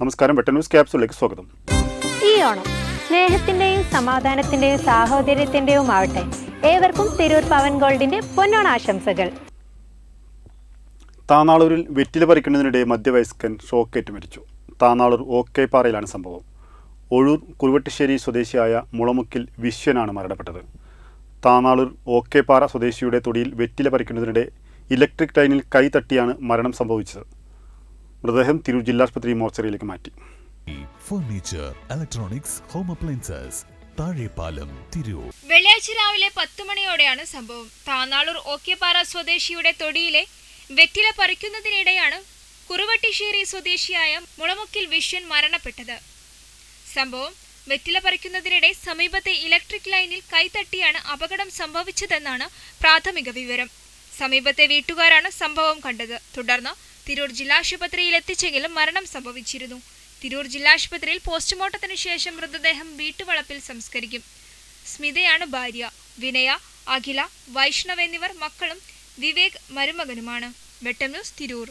നമസ്കാരം വെട്ട ന്യൂസ് ക്യാപ്സിലേക്ക് സ്വാഗതം. ഈ ഓണം സ്നേഹത്തിന്റെയും സമാധാനത്തിന്റെയും സാഹോദര്യത്തിന്റെയും ആവട്ടെ ഏവർക്കും തിരൂർ പവൻ ഗോൾഡിന്റെ പൊന്നോണാശംസകൾ താനാളൂരിൽ വെറ്റില പറിക്കുന്നതിനിടെ മധ്യവയസ്കൻ ഷോക്കേറ്റ് മരിച്ചു. താനാളൂർ ഓക്കെ പാറയിലാണ് സംഭവം. ഒഴൂർ കുറുവട്ടിശ്ശേരി സ്വദേശിയായ മുളമുക്കിൽ വിശ്വനാണ് മരണപ്പെട്ടത്. താനാളൂർ ഓക്കെ പാറ സ്വദേശിയുടെ തൊടിയിൽ വെറ്റില പറിക്കുന്നതിനിടെ ഇലക്ട്രിക് ലൈനിൽ കൈ തട്ടിയാണ് മരണം സംഭവിച്ചത്. മൃതദേഹം തിരൂർ ജില്ലാസ്പത്രി മോർച്ചറിയിലേക്ക് മാറ്റി. Furniture electronics home appliances Thazhepalam Tirur വെള്ളിയാഴ്ച രാവിലെ പത്ത് മണിയോടെയാണ് സംഭവം. താന്നാളൂർ ഓക്കേപ്പാറ സ്വദേശിയുടെ തൊടിയിലെ വെറ്റില പറിക്കുന്നതിനിടെയാണ് കുറുവട്ടിശ്ശേരി സ്വദേശിയായ മുളമുക്കിൽ വിശ്വൻ മരണപ്പെട്ടത്. സംഭവം വെറ്റില പറിക്കുന്നതിനിടെ സമീപത്തെ ഇലക്ട്രിക് ലൈനിൽ കൈതട്ടിയാണ് അപകടം സംഭവിച്ചതെന്നാണ് പ്രാഥമിക വിവരം. സമീപത്തെ വീട്ടുകാരാണ് സംഭവം കണ്ടത്. തുടർന്ന് തിരൂർ ജില്ലാശുപത്രിയിൽ എത്തിച്ചെങ്കിലും മരണം സംഭവിച്ചിരുന്നു. തിരൂർ ജില്ലാശുപത്രിയിൽ പോസ്റ്റ്മോർട്ടത്തിന് ശേഷം മൃതദേഹം വീട്ടുവളപ്പിൽ സംസ്കരിക്കും. സ്മിതയാണ് ഭാര്യ. വിനയ അഖില വൈഷ്ണവ് എന്നിവർ മക്കളും വിവേക് മരുമകനുമാണ്. വെട്ടം ന്യൂസ് തിരൂർ.